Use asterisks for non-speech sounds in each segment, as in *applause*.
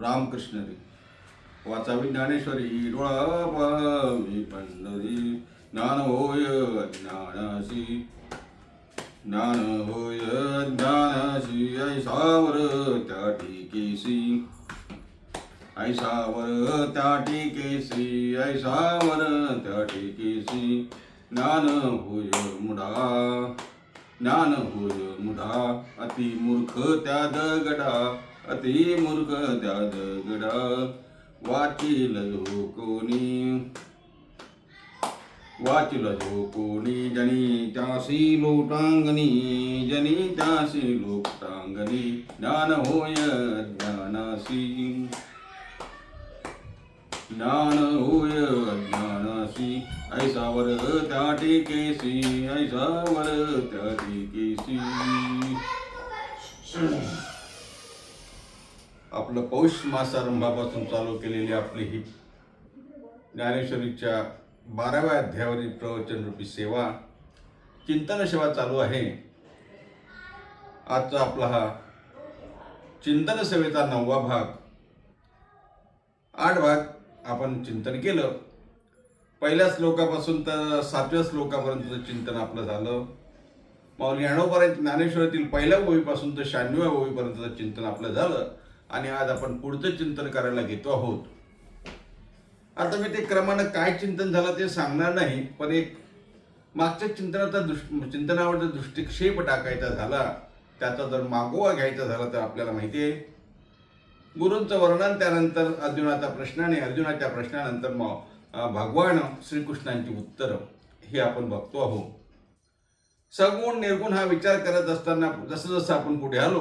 रामकृष्ण रे. वाचावी ज्ञानेश्वरी डोळा पाहावी पंढरी. ज्ञान होय ज्ञानाशी. ज्ञान होय ज्ञानाशी ऐसावर त्या टिकेसी ऐसावर त्या टिकेसी ऐसावर त्या टिकेसी ज्ञान होय मुडा. ज्ञान होय मुडा. अति मूर्ख त्या दगडा. अति मूर्ख त्या दगडा वाचिल जो कोणी वाचिल जो कोणी जनी त्यासी लोटांगणी जनी त्यासी लोटांगणी ज्ञान होय ज्ञानासी. ज्ञान होय ज्ञानासी. ऐसावर त्या टिकेसी ऐसावर त्या टिकेसी. *clears throat* आपलं पौष मासारंभापासून चालू केलेली आपली ही ज्ञानेश्वरीच्या बाराव्या अध्यायावरील प्रवचनरूपी सेवा चिंतन सेवा चालू आहे. आजचा आपला हा चिंतन सेवेचा नववा भाग. आठ भाग आपण चिंतन केलं. पहिल्या श्लोकापासून तर सातव्या श्लोकापर्यंतचं चिंतन आपलं झालं. माऊली ज्ञानोपर्यंत ज्ञानेश्वरातील पहिल्या ओळीपासून तर शहाण्णव्या ओळीपर्यंतचं चिंतन आपलं झालं. आणि आज आपण पुढचं चिंतन करायला घेतो आहोत. आता मी ते क्रमानं काय चिंतन झालं ते सांगणार नाही पण एक मागच्या चिंतनाचा दृष् चिंतनावरचा दृष्टिक्षेप टाकायचा झाला त्याचा जर मागोवा घ्यायचा झाला तर आपल्याला माहिती आहे. गुरूंचं वर्णन त्यानंतर अर्जुनाचा प्रश्न आणि अर्जुनाच्या प्रश्नानंतर मग भगवान श्रीकृष्णांची उत्तरं हे आपण बघतो आहोत. सगुण निर्गुण हा विचार करत असताना जसं जसं आपण पुढे आलो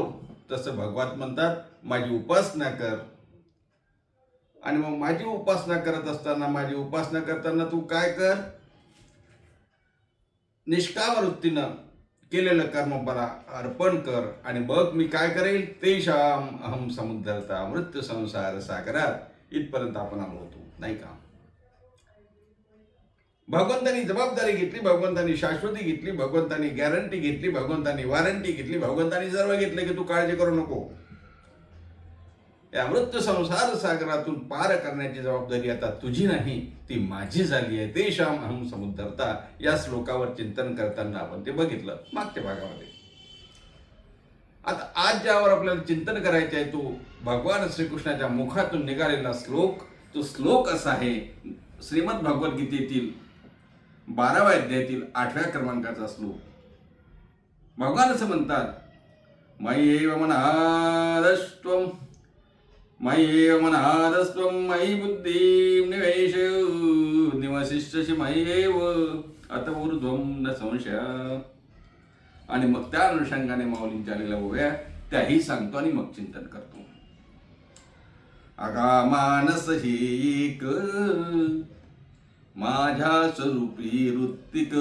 तसं भगवान म्हणतात माझी उपासना कर. आणि मग माझी उपासना करत असताना माझी उपासना करताना तू काय कर? निष्काम वृत्तीनं केलेलं कर्म मला अर्पण कर आणि बघ मी काय करेल. ते शाम अहम समुद्रता मृत्यू संसार सागरात इथपर्यंत आपण आलो होतो. नाही का? भगवंतानी जबाबदारी घेतली भगवंतानी शाश्वती घेतली भगवंतानी गॅरंटी घेतली भगवंतानी वॉरंटी घेतली भगवंतानी सर्व घेतले की तू काळजी करू नको. या मृत्यू संसार सागरातून पार करण्याची जबाबदारी आता तुझी नाही ती माझी झाली आहे. ते शाम अहम समुद्रता या श्लोकावर चिंतन करताना आपण ते बघितलं मागच्या भागामध्ये. आता आज ज्यावर आपल्याला चिंतन करायचे आहे तो भगवान श्रीकृष्णाच्या मुखातून निघालेला श्लोक तो श्लोक असा आहे श्रीमद भगवद्गीतेतील बाराव्या अध्यायातील आठव्या क्रमांकाचा श्लोक भगवान असं म्हणतात मयेव मनादस्त्वं मयेव मनादस्त्वं मयी बुद्धी निवेश निवसिष्यसि मयेव अत ऊर्ध्वं न संशय. आणि मग त्या अनुषंगाने माऊलींच्या आलेल्या ओव्या त्याही सांगतो आणि मग चिंतन करतो. अगामानस ही माझ्या स्वरूपी वृत्तिक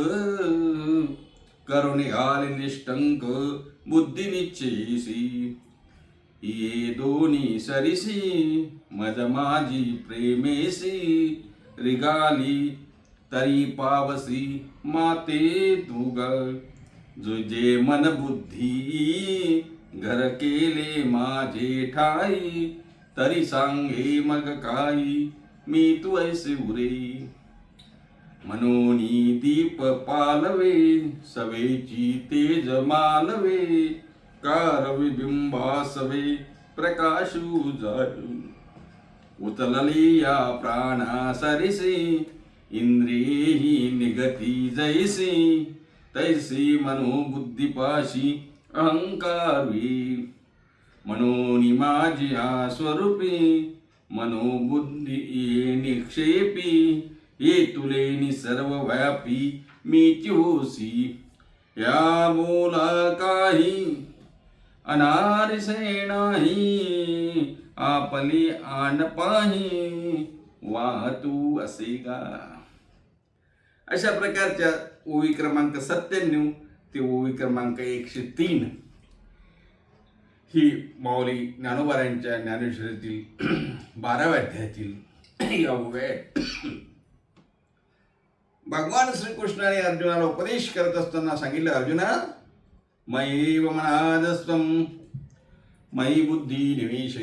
करुणिघाल निष्टंक बुद्धी निश्चयसी. ये दोन्ही सरिसी मज माझी प्रेमेसी. रिगाली तरी पावसी माते तू जुजे मन बुद्धी घर केले माझे ठाई. तरी सांगे मग काही मी तू ऐसे उरे. मनोनी दीप पालवे सवेची तेज मालवे कारवी बिंबासवे प्रकाशू जायू। उतलली या प्राणा सरिसी इंद्रियेही निगती जैसी तैसी मनोबुद्धिपाशी अहंकारवी। मनोनी माझी स्वरूपी मनोबुद्धी निक्षेपी ये तुलेनी सर्व व्यापी मी होसी या मोला काही अनारसे नाही आपली आण पाही वाहतू असे का अशा प्रकारच्या ओवी क्रमांक सत्त्याण्णव ते ओवी क्रमांक एकशे तीन ही माऊली ज्ञानोबारांच्या ज्ञानेश्वरीतील *clears throat* बाराव्या अध्यायातील या ओव्या आहेत. भगवान श्रीकृष्णाने अर्जुनाला उपदेश करत असताना सांगितलं अर्जुना मयैव मनादस्त्वं मयी बुद्धी निवेश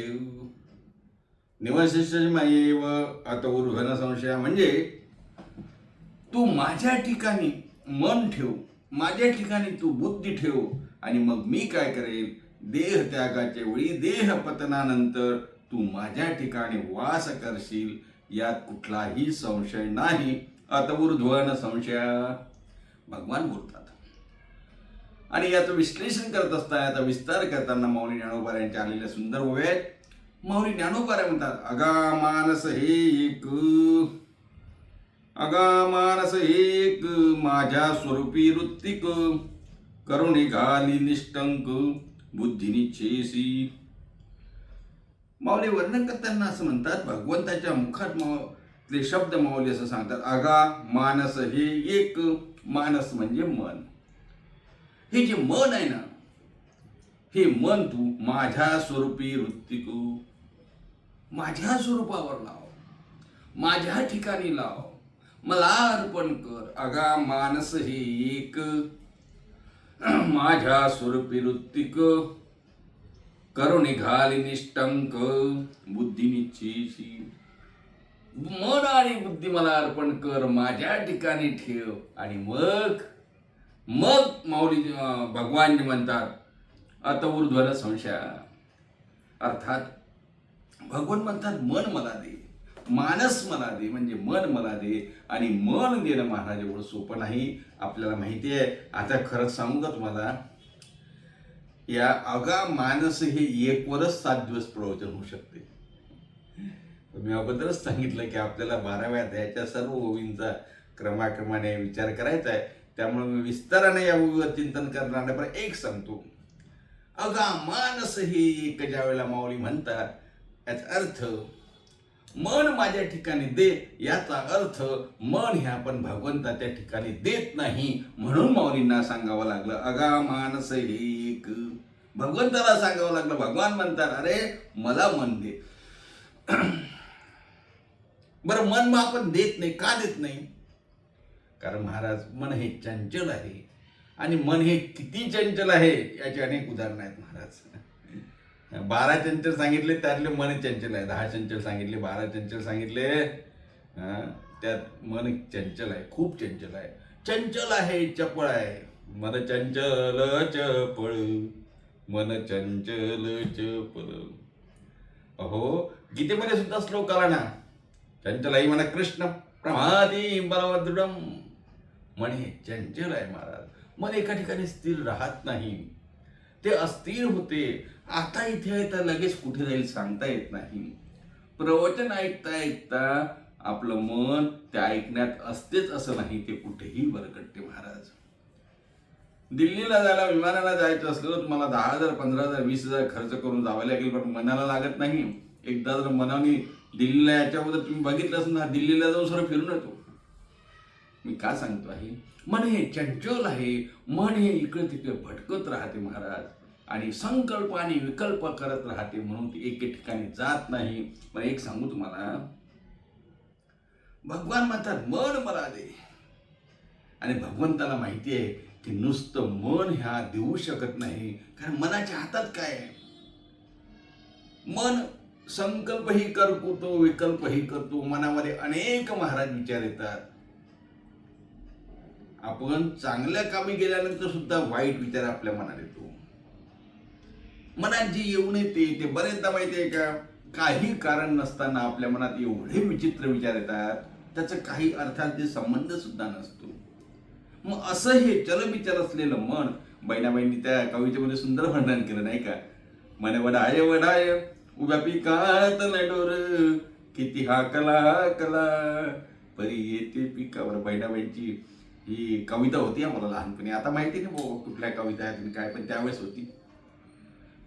निवशिष्यमयेव अत उर्घन संशया। म्हणजे तू माझ्या ठिकाणी मन ठेव माझ्या ठिकाणी तू बुद्धी ठेव आणि मग मी काय करेल देह त्यागाच्या वेळी देह पतनानंतर तू माझ्या ठिकाणी वास करशील यात कुठलाही संशय नाही. अत ऊर्ध्वन संशया. भगवान बोलतात. आणि याचं विश्लेषण करत असताना याचा विस्तार करताना मौली ज्ञानोबार यांच्या आलेल्या सुंदर ओव्या आहेत. मौली ज्ञानोबार म्हणतात अगा मानस हे एक अगा मानस एक माझ्या स्वरूपी वृत्तिक करुणी घाली निष्टंक बुद्धिनी छेसी माऊली वर्णन करताना असं म्हणतात भगवंताच्या मुखात ते शब्द माऊली असं सांगतात. अगा मानस हे एक मानस म्हणजे मन. हे जे मन आहे ना हे मन तू माझ्या स्वरूपी वृत्तिक माझ्या स्वरूपावर लाव. माझ्या ठिकाणी लाव. मला अर्पण कर. अगा मानस हे एक माझ्या स्वरूपी वृत्तिक करुणी घाली निष्टंक बुद्धी निश्चयशी मन आणि बुद्धी मला अर्पण कर माझ्या ठिकाणी ठेव. आणि मग मग माऊली भगवान जे म्हणतात आता ऊर्ध्वला संशया. अर्थात भगवान म्हणतात मन मला दे मानस मला दे म्हणजे मन मला दे आणि मन देणं महाराज एवढं सोपं नाही. आपल्याला माहिती आहे आता खरंच सांगू का तुम्हाला? या अगा मानस हे एकवरच सात दिवस प्रवचन होऊ शकते. मी अगोदरच सांगितलं की आपल्याला बाराव्या अध्यायाच्या सर्व ओवींचा क्रमाक्रमाने विचार करायचा आहे. त्यामुळे मी विस्ताराने या ओवीवर चिंतन करणार नाही पण एक सांगतो. अगा मानस हे एक ज्या वेळेला माऊली म्हणतात याचा अर्थ मन माझ्या ठिकाणी दे याचा अर्थ मन हे आपण भगवंताच्या ठिकाणी देत नाही म्हणून माऊलींना सांगावं लागलं. अगा मानस हे एक. भगवंताला सांगावं लागलं. भगवान म्हणतात अरे मला मन दे. बरं मन मग आपण देत नाही का देत नाही? कारण महाराज मन हे चंचल आहे. आणि मन हे किती चंचल आहे याची अनेक उदाहरणं आहेत महाराज. बारा चंचल सांगितले त्यातले मन चंचल आहे. दहा चंचल सांगितले बारा चंचल सांगितले. त्यात मन चंचल आहे खूप चंचल आहे. चंचल आहे चपळ आहे. मन चंचल चपळ. मन चंचल चपळ. अहो गीतेमध्ये सुद्धा श्लोक आला ना चंचलाई मन कृष्ण प्रमादी बलवदृढम मन हे चंचल आहे महाराज मन एका ठिकाणी स्थिर राहत नाही. ते अस्थिर होते. आता इथे आहे तर लगेच कुठे जाईल सांगता येत नाही. प्रवचन ऐकता ऐकता आपलं मन ते ऐकण्यात असतेच असं नाही ते कुठेही वरकटते महाराज. दिल्लीला जायला विमानाला जायचं असलं तर तुम्हाला दहा हजार पंधरा हजार वीस हजार खर्च करून जावं लागेल पण मनाला लागत नाही. एकदा जर मनाने दिल्लीला याच्याबद्दल तुम्ही बघितलंच ना दिल्लीला जाऊन सर्व फिरून येतो. मी का सांगतो आहे मन हे चंचल आहे मन हे इकडे तिकडे भटकत राहते महाराज. आणि संकल्प आणि विकल्प करत राहते म्हणून ती एके ठिकाणी जात नाही. पण एक सांगू तुम्हाला भगवान म्हणतात मन मला दे. आणि भगवंताला माहिती आहे की नुसतं मन ह्या देऊ शकत नाही. कारण मनाच्या हातात काय आहे? मन संकल्पही करतो विकल्पही करतो. मनामध्ये अनेक महाराज विचार येतात. आपण चांगल्या कामी गेल्यानंतर सुद्धा वाईट विचार आपल्या मनात येतो. मनात जे येऊन येते ते बरेचदा माहिती आहे का? काही कारण नसताना आपल्या मनात एवढे विचित्र विचार येतात. त्याचं काही अर्थात संबंध सुद्धा नसतो. मग असं हे चलविचार असलेलं मन बहिणाबाईंनी त्या कवितेमध्ये सुंदर वर्णन केलं नाही का? मन वडाय वडाय उभ्या पिकात नडोर. किती हा कला कला. परी येते पिकावर बहिणाबाईंची ही कविता होती मला लहानपणी. आता माहिती नाही भाऊ कुठल्या कविता आहेत काय पण त्यावेळेस होती.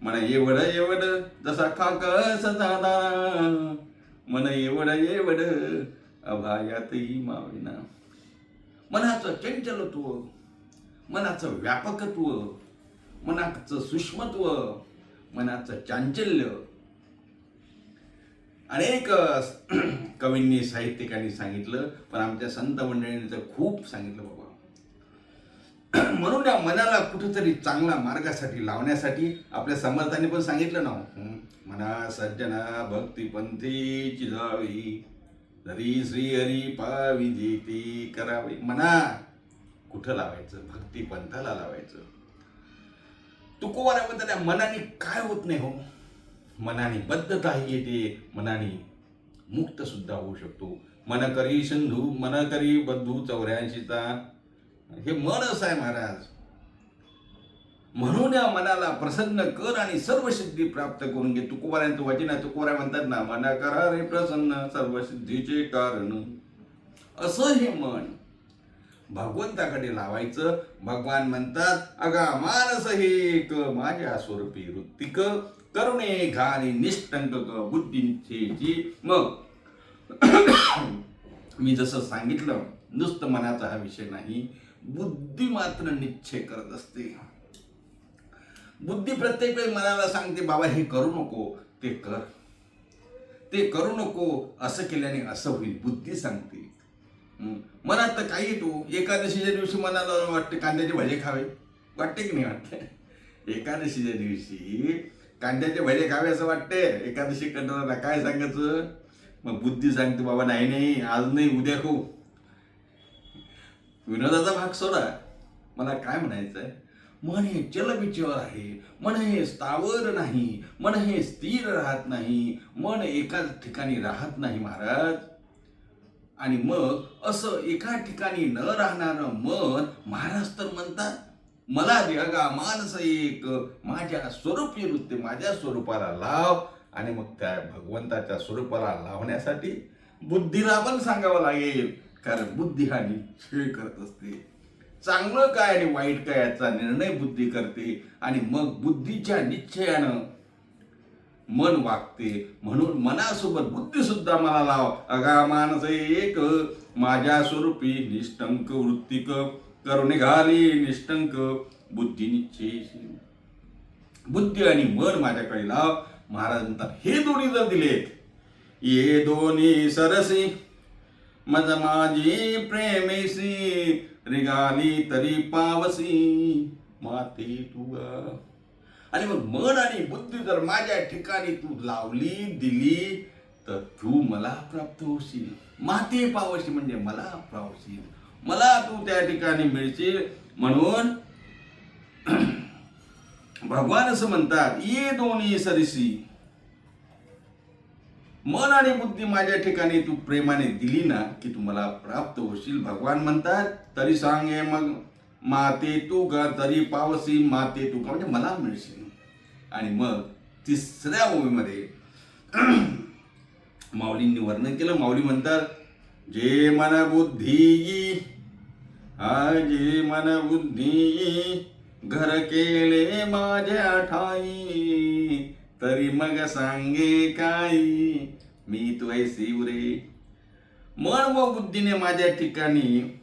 म्हणा एवढ एवढ जसा काकस झाला. मन एवढ एवढ अभायातही मावेना. मनाचं चंचलत्व मनाचं व्यापकत्व मनाचं सूक्ष्मत्व मनाचं चांचल्य. अनेक *clears throat* कवींनी साहित्यिकांनी सांगितलं पण आमच्या संत मंडळींनी तर खूप सांगितलं बाबा. *clears throat* म्हणून या मनाला कुठेतरी चांगला मार्गासाठी लावण्यासाठी आपल्या समर्थांनी पण सांगितलं ना. म्हणा मना सज्जना भक्तीपंथीची जावी हरी श्री हरी पावी जीती करावी. मना कुठं लावायचं? भक्तिपंथाला लावायचं. तुकोबाराबद्दल मनाने काय होत नाही हो? मनाने बद्धता येते मनाने मुक्त सुद्धा होऊ शकतो. मन करी सिंधू मन करी बद्धू चौऱ्याऐंशीचा. हे मनच आहे महाराज. म्हणून या मनाला प्रसन्न कर आणि सर्व सिद्धी प्राप्त करून घे. तुकोबाऱ्यांचं वचन आहे तुकोबाऱ्या म्हणतात ना मना करा रे प्रसन्न सर्व सिद्धीचे कारण. असं हे मन भगवंताकडे लावायचं. भगवान म्हणतात अगा मानस हे एक माझ्या स्वरूपी वृत्तिक करुणे घाणी निष्ठंक बुद्धीची मग. मी जसं सांगितलं नुसतं मनाचा हा विषय नाही बुद्धी मात्र निश्चय करत असते. बुद्धी प्रत्येक वेळी मनाला सांगते बाबा हे करू नको ते कर. ते करू नको असं केल्याने असं होईल बुद्धी सांगते. मनात तर काही येतो. एकादशीच्या दिवशी मनाला वाटते कांद्याचे भजे खावे. वाटते की नाही वाटते? एकादशीच्या दिवशी कांद्याचे भजे खावे असं वाटते एकादशी करणाऱ्याला काय सांगायचं? मग बुद्धी सांगते बाबा नाही नाही आज नाही उद्या खाऊ विनोदाचा भाग सोडा. मला काय म्हणायचं आहे मन हे चलबिचर आहे. मन हे स्थावर नाही. मन हे स्थिर राहत नाही. मन एकाच ठिकाणी राहत नाही महाराज. आणि मग असं एका ठिकाणी न राहणारं मन महाराज तर म्हणतात मला जगा मानस एक माझ्या स्वरूपी वृत्ती माझ्या स्वरूपाला लाव. आणि मग त्या भगवंताच्या स्वरूपाला लावण्यासाठी बुद्धीला पण सांगावं लागेल. कारण बुद्धी हा निश्चय करत असते. चांगलं काय आणि वाईट काय याचा निर्णय बुद्धी करते. आणि मग बुद्धीच्या निश्चयानं मन वागते. म्हणून मनासोबत बुद्धी सुद्धा मला लाव. अगा मानस एक माझ्या स्वरूपी निष्ठंक वृत्तिक. करून निघाली निष्ठंक बुद्धी निश्चय बुद्धी आणि मन माझ्याकडे लाव. महाराज म्हणतात हे दोन्ही जर दिलेत ये दोन्ही सरसी. मज माझी प्रेमेसी रिगाली तरी पावसी. माते तुगा आणि मग मन आणि बुद्धी जर माझ्या ठिकाणी तू लावली दिली तर तू मला प्राप्त होशील. माते पावशी म्हणजे मला पावशील मला तू त्या ठिकाणी मिळशील म्हणून *clears throat* भगवान असं म्हणतात ये दोन्ही सरिसी मन आणि बुद्धी माझ्या ठिकाणी तू प्रेमाने दिली ना की तू मला प्राप्त होशील. भगवान म्हणतात तरी सांगे मग माते तू ग तरी पावसी माते तू का म्हणजे मला मिळशील. आणि मग तिसऱ्या ओवीमध्ये *clears throat* माऊलींनी वर्णन केलं. माऊली म्हणतात जे मन बुद्धी आजी मन बुद्धी घर केले माझ्या ठाई. तरी मग सांगे काही मी तू ऐसी उरे. मन व बुद्धीने माझ्या ठिकाणी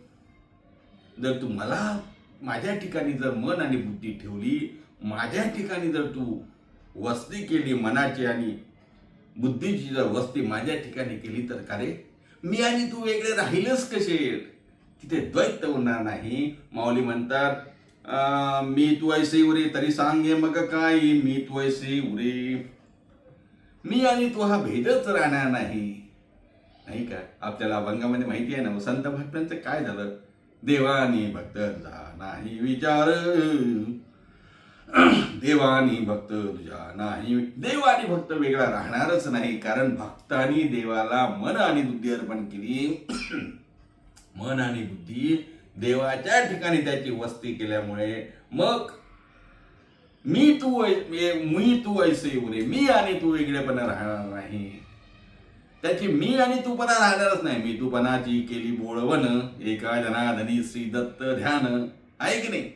जर तू मला माझ्या ठिकाणी जर मन आणि बुद्धी ठेवली माझ्या ठिकाणी जर तू वस्ती केली मनाची आणि बुद्धीची जर वस्ती माझ्या ठिकाणी केली तर का रे? मी आणि तू वेगळे राहिलंच कसे? तिथे द्वैत होणार नाही. माऊली म्हणतात मी तू ऐसे उरे तरी सांगे मग काय मी तू ऐसे उरे? मी आणि तू हा भेदच राहणार नाही. नाही का? आपल्याला अभंगामध्ये माहिती आहे ना संत भक्तांचं काय झालं? देवानी भक्त जा नाही विचार. देवानी भक्त तुझा नाही. देव आणि भक्त वेगळा राहणारच नाही कारण भक्तानी देवाला मन आणि बुद्धी अर्पण केली. मन आणि बुद्धी देवाच्या ठिकाणी त्याची वस्ती केल्यामुळे मग मी तू मी तू ऐसे उरे. मी आणि तू वेगळेपणा राहणार नाही. त्याची मी आणि तूपणा राहणारच नाही. मी तूपणाची केली बोळवण. एका जनाधनी श्री दत्त ध्यान. आहे की नाही?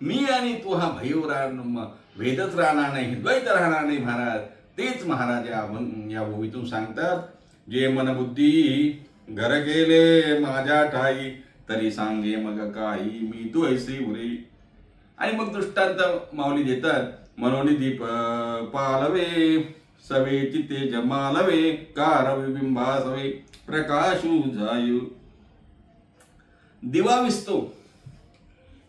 मी आणि तू हा भैव राहणार भेदच राहणार नाही. द्वैत राहणार नाही महाराज. तेच महाराज या भूमीतून सांगतात. जे मन बुद्धी घर गेले माझ्या ठाई तरी सांगे मग काही. मी तू ऐसी उरे आणि मग दृष्टांत माऊली देतात मनोनी दीप पालवे सवे चिते जमालवे कारविबिंबासवे प्रकाशू जायू. दिवा विसतो.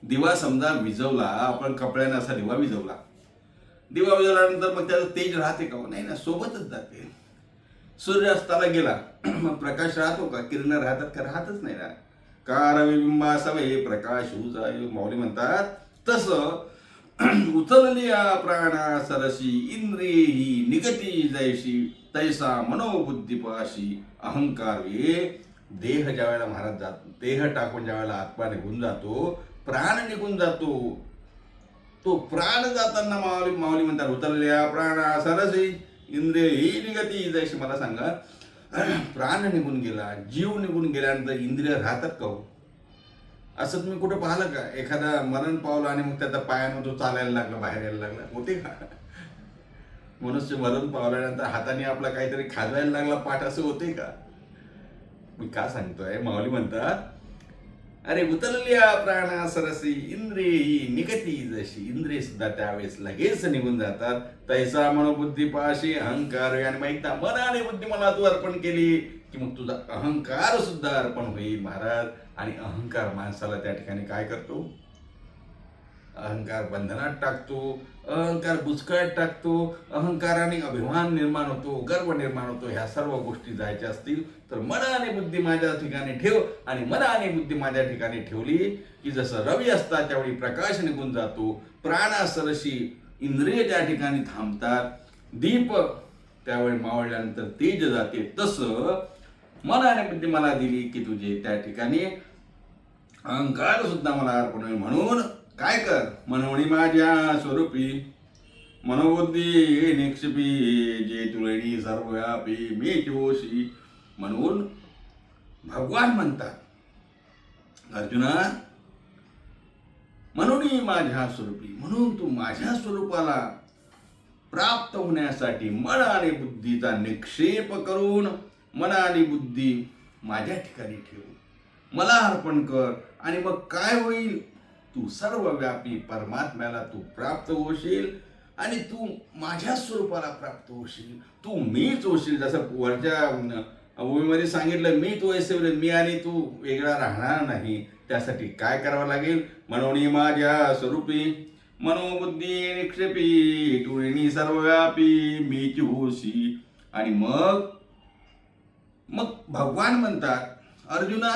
दिवा समजा विजवला आपण कपड्याने असा दिवा विजवला. दिवा विजवल्यानंतर मग त्याचं तेज राहते का? नाही ना सोबतच जाते. सूर्यास्ताला गेला. प्रकाश राहतो का? किरण राहतात का? राहतच नाही ना का असावे सवय प्रकाश उजाय माऊली म्हणतात तसं उचलली प्राणा सरशी इंद्रिय ही निगती जैशी तैसा मनोबुद्धिपाशी अहंकार वे देह ज्या वेळेला महाराज जात देह टाकून ज्या वेळेला आत्मा निघून जातो प्राण निघून जातो. तो प्राण जाताना माऊली माऊली म्हणतात उतरल्या प्राणा सरसी इंद्रिय ही निगती जैशी. मला सांगा *clears throat* प्राण निघून गेला जीव निघून गेल्यानंतर इंद्रिय राहतात का हो? असं तुम्ही कुठं पाहिलं का? एखादा मरण पावलं आणि मग त्याचा पायानं तो चालायला लागला बाहेर यायला लागला? होते का? *laughs* मनुष्य मरण पावल्यानंतर हाताने आपला काहीतरी खाजवायला लागला पाठ असं होते का? मी का सांगतोय? माऊली म्हणतात अरे उतरल्या प्राणा सरसी इंद्रे ही निगती जशी. इंद्रिय सुद्धा त्यावेळेस लगेच निघून जातात. तैसा मनोबुद्धी पाशी अहंकार आणि मग एकदा मन आणि बुद्धी मला तू अर्पण केली की मग तुझा अहंकार सुद्धा अर्पण होईल महाराज. आणि अहंकार माणसाला त्या ठिकाणी काय करतो? अहंकार बंधनात टाकतो. अहंकार बुचकळ्यात टाकतो. अहंकाराने अभिमान निर्माण होतो. गर्व निर्माण होतो. ह्या सर्व गोष्टी जायच्या असतील. तर मन आणि बुद्धी माझ्या ठिकाणी ठेव आणि मन आणि बुद्धी माझ्या ठिकाणी ठेवली की जसं रवी असतात त्यावेळी प्रकाश निघून जातो प्राणासरशी इंद्रिय त्या ठिकाणी थांबतात दीप त्यावेळी मावळल्यानंतर तेज जाते. तसं मन आणि बुद्धी मला दिली की तुझे त्या ठिकाणी अहंकार सुद्धा मला अर्पण होईल. म्हणून काय कर? मनवणी माझ्या स्वरूपी मनोबुद्धी निक्षपी जे तुळणी सर्वव्यापी मी जोशी. म्हणून भगवान म्हणतात अर्जुना म्हणून माझ्या स्वरूपी म्हणून तू माझ्या स्वरूपाला प्राप्त होण्यासाठी मन आणि बुद्धीचा निक्षेप करून मन आणि बुद्धी माझ्या ठिकाणी ठेव. मला अर्पण कर आणि मग काय होईल? तू सर्व व्यापी परमात्म्याला तू प्राप्त होशील आणि तू माझ्या स्वरूपाला प्राप्त होशील. तू मीच होशील. जसं वरच्या ओवीमध्ये सांगितलं मी तू ऐसे मी आणि तू वेगळा राहणार नाही. त्यासाठी काय करावं लागेल? म्हणून माझ्या स्वरूपी मनोबुद्धी निक्षेपी टुळणी सर्वव्यापी मी होशी आणि मग मग भगवान म्हणतात अर्जुना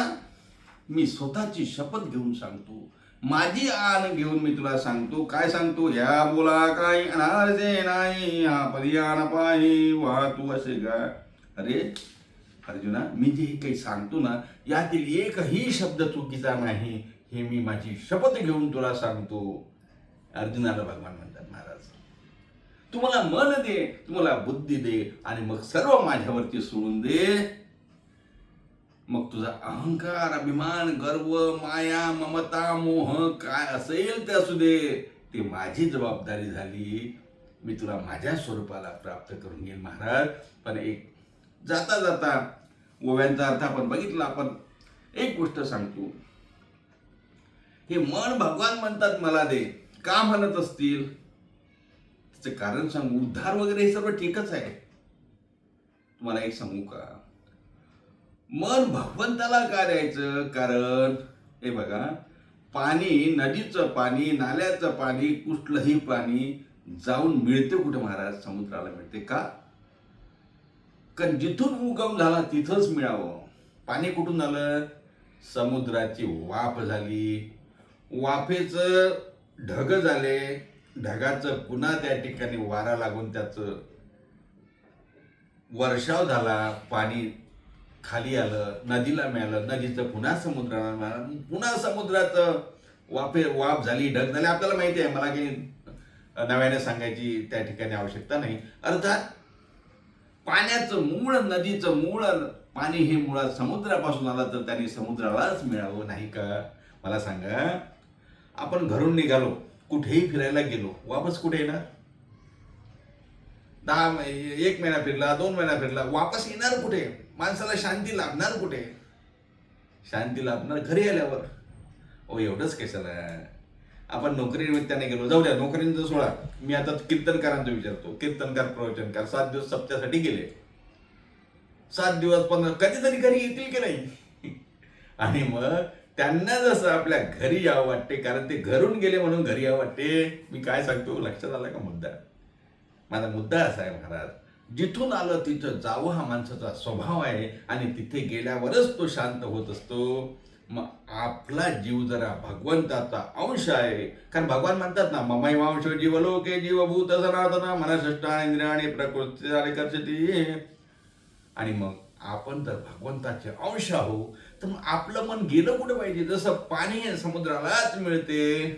मी स्वतःची शपथ घेऊन सांगतो. माझी आण घेऊन मी तुला सांगतो. काय सांगतो? ह्या बोला काय अनारसे नाही हा पर्यान पाही वा तू असे का अरे अर्जुना मी जे काही सांगतो ना यातील एकही शब्द चुकीचा नाही हे मी माझी शपथ घेऊन तुला सांगतो. अर्जुनाला भगवान म्हणतात महाराज तुम्हाला मन दे तुम्हाला बुद्धी दे आणि मग सर्व माझ्यावरती सोडून दे. मग तुझा अहंकार अभिमान गर्व माया ममता मोह काय असेल ते असू दे. ते माझी जबाबदारी झाली. मी तुला माझ्या स्वरूपाला प्राप्त करून घेईन महाराज. पण एक जाता जाता ओव्यांचा अर्थ आपण बघितला आपण एक गोष्ट सांगतो. हे मन भगवान म्हणतात मला दे. का म्हणत असतील? त्याचं कारण सांगू. उद्धार वगैरे हे सर्व ठीकच आहे. तुम्हाला एक सांगू का? मन भगवंताला का द्यायचं? कारण हे बघा पाणी नदीचं पाणी नाल्याचं पाणी कुठलंही पाणी जाऊन मिळते कुठे महाराज? समुद्राला मिळते का? कारण जिथून उगम झाला तिथंच मिळावं. पाणी कुठून आलं? समुद्राची वाफ झाली. वाफेचं ढग झाले. ढगाचं पुन्हा त्या ठिकाणी वारा लागून त्याचं वर्षाव झाला. पाणी खाली आलं नदीला मिळालं. नदीचं पुन्हा समुद्राला मिळालं. पुन्हा समुद्राचं वाफे वाफ झाली ढग झाली. आपल्याला माहिती आहे मला काही नव्याने सांगायची त्या ठिकाणी आवश्यकता नाही. अर्थात पाण्याचं मूळ नदीचं मूळ पाणी हे मुळात समुद्रापासून आलं तर त्यांनी समुद्रालाच मिळावं नाही का? मला सांगा आपण घरून निघालो कुठेही फिरायला गेलो वापस कुठे येणार? दहा एक महिना फिरला दोन महिना फिरला वापस येणार कुठे? माणसाला शांती लाभणार कुठे? शांती लाभणार घरी आल्यावर. ओ एवढंच कशाला? आपण नोकरी निमित्ताने गेलो. जाऊ द्या नोकरींचं सोडा. मी आता कीर्तनकारांचा विचारतो. कीर्तनकार प्रवचनकार सात दिवस सप्त्यासाठी गेले. सात दिवस पंधरा कधीतरी घरी येतील की नाही? *laughs* आणि मग त्यांना जसं आपल्या घरी यावं वाटते कारण ते घरून गेले म्हणून घरी यावं वाटते. मी काय सांगतो लक्षात आला का मुद्दा? माझा मुद्दा असा आहे महाराज जिथून आलं तिथं जावं हा माणसाचा स्वभाव आहे आणि तिथे गेल्यावरच तो शांत होत असतो. मग आपला जीव जरा भगवंताचा अंश आहे. कारण भगवान म्हणतात ना ममाई वांश जीवलोके जीवभूत सनातन मनसष्टा इंद्रियाणी प्रकृती कर्षती. आणि मग आपण जर भगवंताचे अंश आहो तर मग आपलं मन गेलं कुठं पाहिजे? जसं पाणी समुद्रालाच मिळते.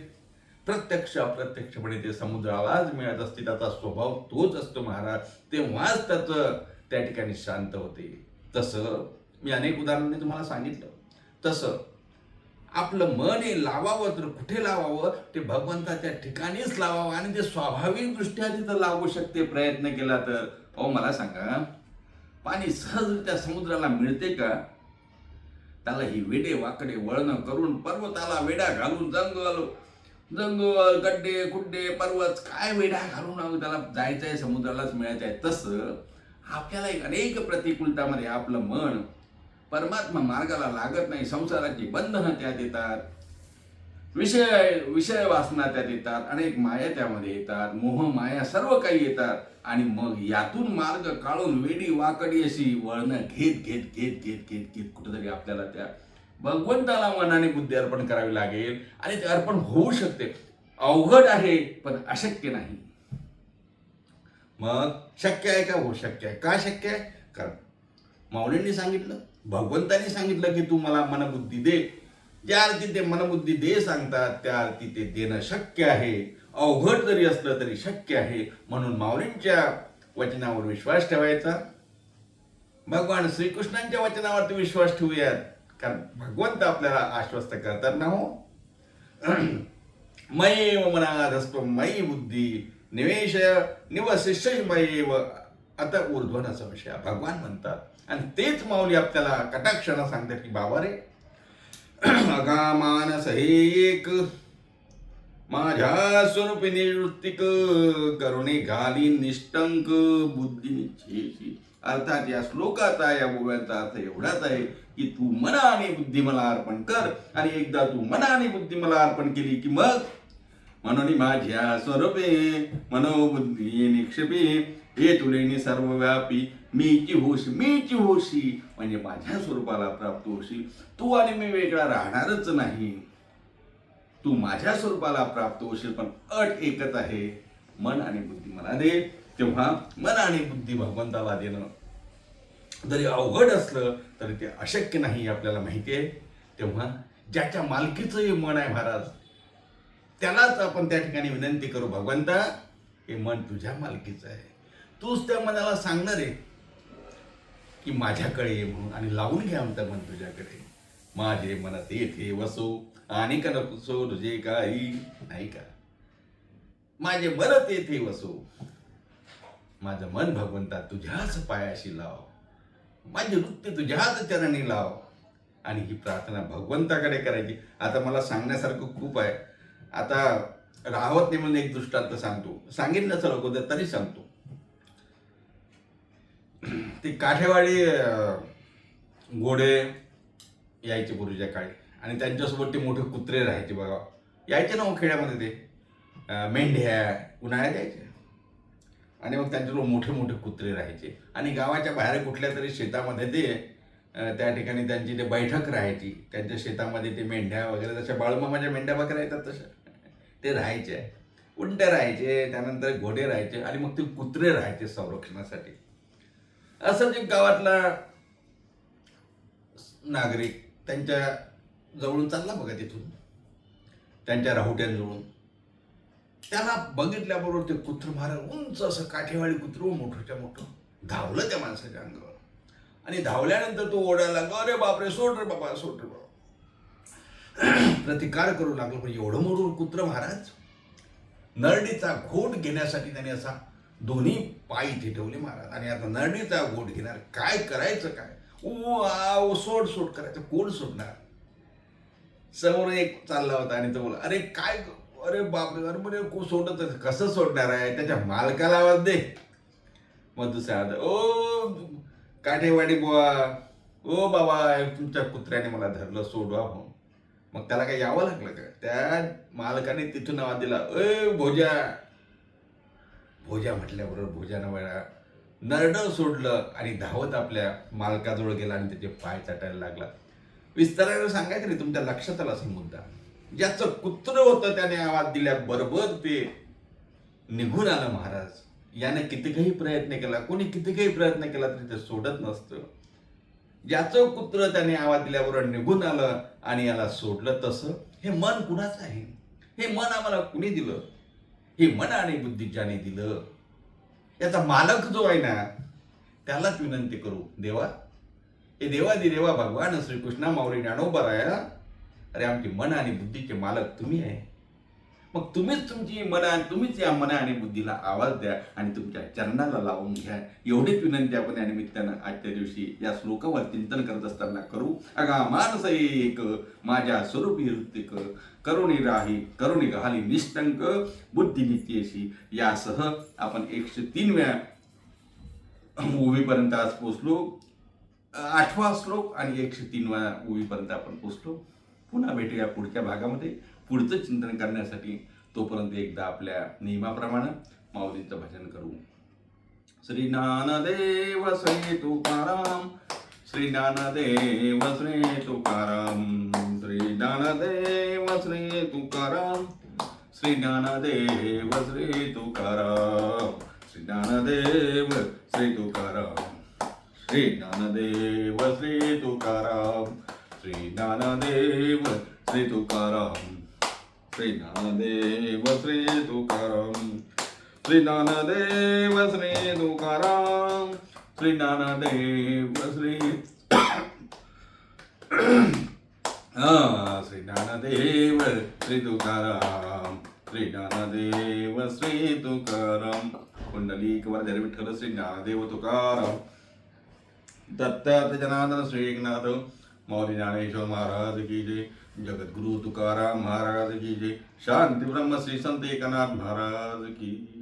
प्रत्यक्ष अप्रत्यक्षपणे ते समुद्रालाच मिळत असते. त्याचा स्वभाव तोच असतो महाराज. तेव्हाच त्याचं त्या ठिकाणी शांत होते. तसं मी अनेक उदाहरणांनी तुम्हाला सांगितलं. तसं. आपलं मन हे लावावं तर कुठे लावावं? ते भगवंताच्या ठिकाणीच लावावं आणि ते स्वाभाविकदृष्ट्या तिथं लावू शकते प्रयत्न केला तर. अहो मला सांगा पाणी सहजरित्या समुद्राला मिळते का? त्याला ही वेडे वाकडे वळण करून पर्वताला वेडा घालून जंगल जंगल गड्डे कुड्डे पर्वत काय वेडा घालून त्याला जायचं आहे समुद्रालाच मिळायचं आहे तसं आपल्याला एक अनेक प्रतिकूलतामध्ये आपलं मन परमात्मा मार्गाला लागत नाही संसाराची बंधनं त्यात येतात विषय विषय वासना त्यात येतात अनेक माया त्यामध्ये येतात मोह माया सर्व काही येतात. आणि मग यातून मार्ग काढून वेडी वाकडी अशी वळणं घेत घेत घेत घेत घेत घेत कुठेतरी आपल्याला त्या भगवंताला मनाने बुद्धी अर्पण करावी लागेल आणि ते अर्पण होऊ शकते. अवघड आहे पण अशक्य नाही. मग शक्य आहे का? हो शक्य आहे. का शक्य आहे? कारण माऊलींनी सांगितलं भगवंतानी सांगितलं की तू मला मनबुद्धी दे. ज्या अर्थी ते मनबुद्धी दे सांगतात त्या अर्थी ते देणं शक्य आहे. अवघड जरी असलं तरी शक्य आहे. म्हणून माऊलींच्या वचनावर विश्वास ठेवायचा. भगवान श्रीकृष्णांच्या वचनावरती विश्वास ठेवूयात. कारण भगवंत आपल्याला आश्वस्त करतात ना हो? *clears throat* मयेव मनाधस्व मयी बुद्धी. निवेश निवशिष्य मयेव आता ऊर्ध्वन विषय भगवान म्हणतात आणि तेच माऊली आपल्याला कटाक्षानं सांगतात की बाबा रे अगामानस हे एक माझ्या स्वरूपी निवृत्तिक करुणे घाली निष्टंक बुद्धी अर्थात या श्लोकाचा या गोव्याचा अर्थ एवढाच आहे की तू मना आणि बुद्धी मला अर्पण कर. आणि एकदा तू मना आणि बुद्धी मला अर्पण केली की मग म्हणून माझ्या स्वरूपे मनोबुद्धी निक्षेपी हे तुलेनी सर्वव्यापी मीची होशी मीची होशी म्हणजे माझ्या स्वरूपाला प्राप्त होशील तू आणि मी वेगळा राहणारच नाही. तू माझ्या स्वरूपाला प्राप्त होशील पण अट एकच आहे. मन आणि बुद्धी मला दे. तेव्हा मन आणि बुद्धी भगवंताला देणं जरी अवघड असलं तरी ते अशक्य नाही आपल्याला माहिती आहे. तेव्हा ज्याच्या मालकीचं हे मन आहे महाराज त्यालाच आपण त्या ठिकाणी विनंती करू भगवंता हे मन तुझ्या मालकीचं आहे. तूच त्या मनाला सांगणार आहे की माझ्याकडे ये म्हणून आणि लावून घ्या आमचं मन तुझ्याकडे. माझे मनात येथे वसो आणि का नसो तुझे काही. नाही का? माझे मनात येथे वसो. माझं मन भगवंता तुझ्याच पायाशी लाव. माझे नृत्य तुझ्याच चरणी लाव. आणि ही प्रार्थना भगवंताकडे करायची. आता मला सांगण्यासारखं खूप आहे. आता राहवत नाही म्हणून एक दृष्टांत सांगतो. सांगितलं चला अगोदर तरी सांगतो. ते काठेवाडी घोडे यायचे पूर्वीच्या काळी. आणि त्यांच्यासोबत ते मोठे कुत्रे राहायचे बघा. यायचे ना मग खेड्यामध्ये ते. मेंढ्या उन्हाळ्यात यायचे. आणि मग त्यांच्यासोबत मोठे मोठे कुत्रे राहायचे. आणि गावाच्या बाहेर कुठल्या तरी शेतामध्ये ते त्या ठिकाणी त्यांची ते बैठक राहायची. त्यांच्या शेतामध्ये ते मेंढ्या वगैरे जशा बाळूमामाच्या मेंढ्या बकऱ्या येतात तशा. ते राहायचे. उंट राहायचे त्यानंतर घोडे राहायचे आणि मग ते कुत्रे राहायचे संरक्षणासाठी. असं जे गावातला नागरिक त्यांच्या जवळून चालला बघा तिथून. त्यांच्या राहुट्यांजवळून. त्याला बघितल्याबरोबर ते कुत्र महाराज उंच असं काठेवाडी कुत्र मोठंच्या मोठं. धावलं त्या माणसाच्या अंगावर. आणि धावल्यानंतर तो ओढायला लागला अरे बापरे सोड रे बाबा सोड रे बाबा. *clears throat* प्रतिकार करू लागलो पण एवढं मोठं कुत्र महाराज नरडीचा घोट घेण्यासाठी त्याने असा दोन्ही पाय इथे ठेवले महाराज. आणि आता नरडीचा गोट घेणार. काय करायचं काय? ओ आ, सोड सोड करायचं. कोण सोडणार? समोर एक चालला होता आणि तो बोला अरे काय अरे बापरे अरे म्हणजे को सोडत कसं सोडणार आहे? त्याच्या मालकाला आवाज दे. मग दुसरा आवाज, ओ काठेवाडी बुवा. ओ बाबा तुमच्या कुत्र्याने मला धरलं सोडवा म्हणून मग त्याला काय यावं लागलं का? त्या मालकाने तिथून आवाज दिला ए भोजा भोजा म्हटल्याबरोबर भोजानं वेळा नरडं सोडलं आणि धावत आपल्या मालकाजवळ गेला आणि त्याचे पाय चाटायला लागला. विस्ताराने सांगायचं रे तुमच्या लक्षात आला असा मुद्दा. ज्याचं कुत्र होतं त्याने आवाज दिल्याबरोबर ते. निघून आलं महाराज. याने कितीकही प्रयत्न केला कोणी कितीकही प्रयत्न केला तरी ते सोडत नसतं. ज्याचं कुत्र त्याने आवाज दिल्याबरोबर निघून आलं आणि याला सोडलं तसं हे मन कुणाचं आहे? हे मन आम्हाला कुणी दिलं? हे मन आणि बुद्धी ज्याने दिलं याचा मालक जो आहे ना त्यालाच विनंती करू देवा हे देवादी देवा भगवान श्रीकृष्णा माऊली ज्ञानोबराया अरे आमची मन आणि बुद्धीचे मालक तुम्ही आहे. मग तुम्हीच तुमची मन तुम्हीच या मना आणि बुद्धीला आवाज द्या आणि तुमच्या चरणाला लावून घ्या. एवढीच विनंती आपण या निमित्तानं आजच्या दिवशी या श्लोकावर चिंतन करत असताना करू. अगा मानस एक माझ्या स्वरूपी हृतिक करुणी राही करुणी घाली निष्टंक बुद्धी यासह आपण एकशे तीन वेळा ओवीपर्यंत आज पोचलो. आठवा श्लोक आणि एकशे तीन वेळा ओवीपर्यंत आपण पोचलो. पुन्हा भेटूया पुढच्या भागामध्ये. पुढचं चिंतन करण्यासाठी तोपर्यंत एकदा आपल्या नियमाप्रमाणे माऊलीचं भजन करू. श्री ज्ञानदेव श्री तुकाराम श्री ज्ञानदेव श्री तुकाराम श्री ज्ञानदेव श्री तुकाराम श्री ज्ञानदेव श्री तुकाराम श्री ज्ञानदेव श्री तुकाराम श्री ज्ञानदेव श्री तुकाराम श्री ज्ञानदेव श्री तुकाराम श्री ज्ञानदेव श्री तुकाराम श्री ज्ञानदेव श्री तुकाराम श्री ज्ञानदेव श्री हा श्री ज्ञानदेव श्री तुकाराम श्री ज्ञानदेव श्री तुकाराम कुंडलिक वरदर विठ्ठल श्री ज्ञानदेव तुकाराम दत्तात्रय जनार्दन श्री एकनाथ मौली ज्ञानेश्वर महाराज की जय। जगद्गुरु तुकाराम महाराज की जय। शांती ब्रह्म श्री संत एकनाथ महाराज की